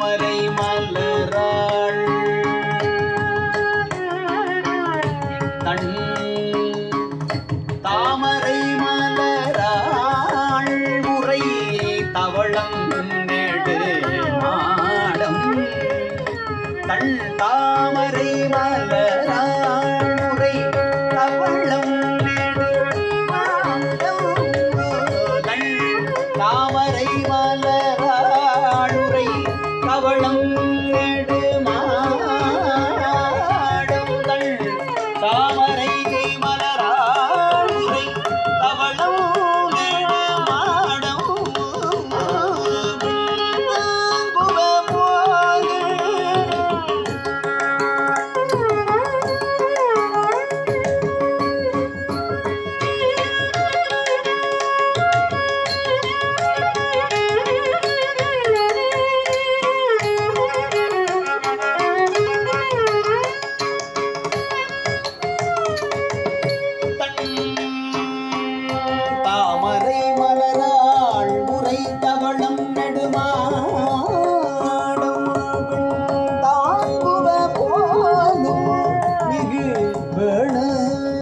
தாமரை மலராள். தன் தாமரை மலராள். முறை தவளம் மாடம். தன் தாமரை மலராள். முறை தவளம் தாமரை மலர்